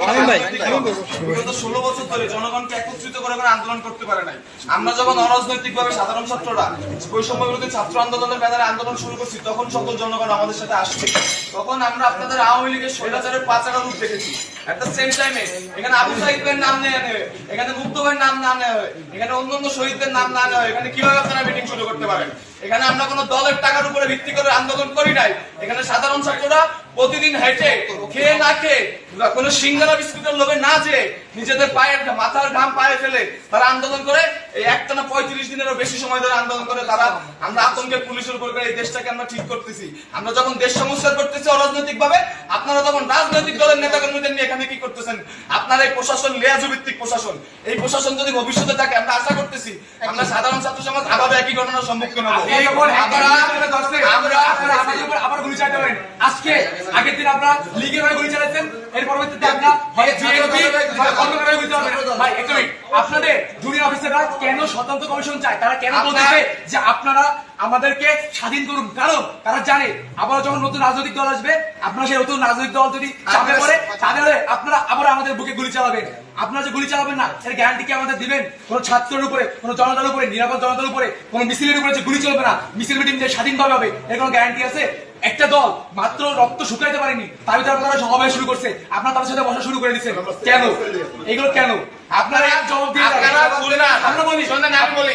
আমরা এখানে নাম না নেওয়া হয়, এখানে শহীদদের নাম না নেওয়া হয়, এখানে কীভাবে আপনারা মিটিং শুরু করতে পারেন? এখানে আমরা কোনো দলের টাকার উপরে ভিত্তি করে আন্দোলন করি নাই, এখানে সাধারণ ছাত্ররা প্রতিদিন হেঁটে, খেয়ে না খেয়ে কোনো সিঙ্গারা বিস্কুটের লোভে না যে নিজেদের পায়ের মাথার ঘাম পায়ে ফেলে তারা আন্দোলন করে। এই একটানা পঁয়ত্রিশ দিনেরও বেশি সময় ধরে আন্দোলন করে। তারা, আমরা আতঙ্কে পুলিশের উপর করে এই দেশটাকে আমরা ঠিক করতেছি। আমরা যখন দেশ সমস্যা করতেছি অরাজনৈতিক ভাবে আপনারা তখন রাজনৈতিক দলের নেতা কর্মীদের নিয়ে এখানে কি করতেছেন? আপনার এই প্রশাসন লেয়াজু ভিত্তিক প্রশাসন এই প্রশাসন যদি ভবিষ্যতে থাকে আমরা আশা করতেছি আমরা সাধারণ ছাত্র সমাজ আবার একই ঘটনার সম্মুখীন হব। আবার গুলি চালাতে আজকে আগের দিন আপনারা লীগের হয়ে গুলি চালাচ্ছেন এর পরবর্তীতে আপনারা। আপনাদের জুনিয়র অফিসাররা কেন স্বতন্ত্র কমিশন চায়? তারা কেন বলতেছে যে আপনারা আমাদেরকে স্বাধীন করুন? কারণ তারা জানে আবার যখন নতুন রাজনৈতিক দল আসবে আপনারা সেই নতুন রাজনৈতিক দল যদি চাপে পড়ে তাহলে আপনারা আবার আমাদের বুকে গুলি চালাবেন। আপনারা যে গুলি চালাবেন না এর গ্যারান্টি কি আমাদের দিবেন? কোন ছাত্রের উপরে কোন জনতার উপরে নিরাপদ জনতার উপরে কোন মিছিলের উপরে যে গুলি চলবে না মিছিল মিটিং যে স্বাধীনভাবে হবে এর কোনো গ্যারান্টি আছে? একটা দল মাত্র রক্ত শুকাইতে পারেনি তার ভিতরে আপনারা সমাবেশ শুরু করছে আপনারা তাদের সাথে বসা শুরু করে দিচ্ছেন কেন? এগুলো কেন? আপনারা জবাব দিয়ে। আপনারা খুলনা আমরা বলি শোনেন আমি বলি।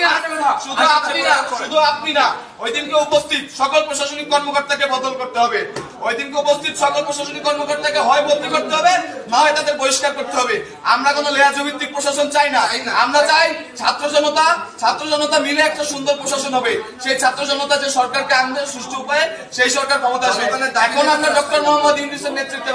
শুধু আপনি না, শুধু আপনি না। শুধু আপনি না ওই দিনকে উপস্থিত সকল প্রশাসনিক কর্মকর্তাকে বদল করতে হবে। ওই দিনকে উপস্থিত সকল প্রশাসনিক কর্মকর্তাকে হয় বদলি করতে হবে তাদের বহিষ্কার করতে হবে। আমরা কোনো লেয়াজু ভিত্তিক প্রশাসন চাই না। আমরা চাই ছাত্র জনতা ছাত্র জনতা মিলে একটা সুন্দর প্রশাসন হবে। সেই ছাত্র জনতা যে সরকারকে আনবে সুষ্ঠু উপায়ে সেই সরকার ক্ষমতা আসবে। এখন আমরা ডক্টর মোহাম্মদ ইউনিসের নেতৃত্বে